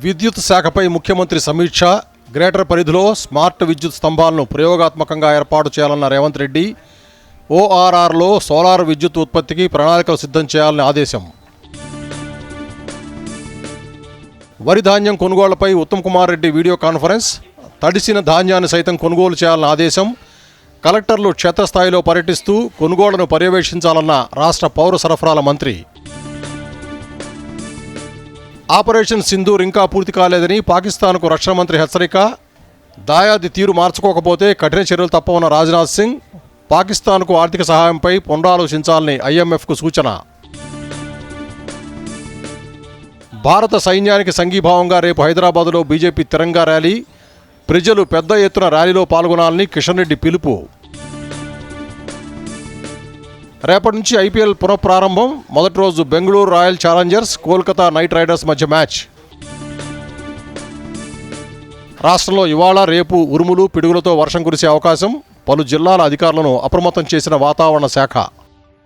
విద్యుత్ శాఖపై ముఖ్యమంత్రి సమీక్ష గ్రేటర్ పరిధిలో స్మార్ట్ విద్యుత్ స్తంభాలను ప్రయోగాత్మకంగా ఏర్పాటు చేయాలన్న రేవంత్ రెడ్డి ఓఆర్ఆర్లో సోలార్ విద్యుత్ ఉత్పత్తికి ప్రణాళికలు సిద్ధం చేయాలని ఆదేశం. వరి ధాన్యం కొనుగోళ్ళపై ఉత్తమ్ కుమార్ రెడ్డి వీడియో కాన్ఫరెన్స్ తడిసిన ధాన్యాన్ని సైతం కొనుగోలు చేయాలన్న ఆదేశం కలెక్టర్లు క్షేత్రస్థాయిలో పర్యటిస్తూ కొనుగోళ్ళను పర్యవేక్షించాలన్న రాష్ట్ర పౌర సరఫరాల మంత్రి ఆపరేషన్ సింధూర్ ఇంకా పూర్తి కాలేదని పాకిస్తాన్కు రక్షణ మంత్రి హెచ్చరిక. దాయాది తీరు మార్చుకోకపోతే కఠిన చర్యలు తప్పవన్న రాజ్నాథ్ సింగ్ పాకిస్తాన్కు ఆర్థిక సహాయంపై పునరాలోచించాలని ఐఎంఎఫ్కు సూచన. భారత సైన్యానికి సంఘీభావంగా రేపు హైదరాబాదులో బీజేపీ తిరంగా ర్యాలీ. ప్రజలు పెద్ద ఎత్తున ర్యాలీలో పాల్గొనాలని కిషన్ రెడ్డి పిలుపు. రేపటి నుంచి ఐపీఎల్ పునఃప్రారంభం. మొదటి రోజు Bengaluru royal challengers Kolkata knight riders మధ్య మ్యాచ్. రాష్ట్రంలో ఇవాళ రేపు ఉరుములు పిడుగులతో వర్షం కురిసే అవకాశం. పలు జిల్లాల అధికారులను అప్రమత్తం చేసిన వాతావరణ శాఖ.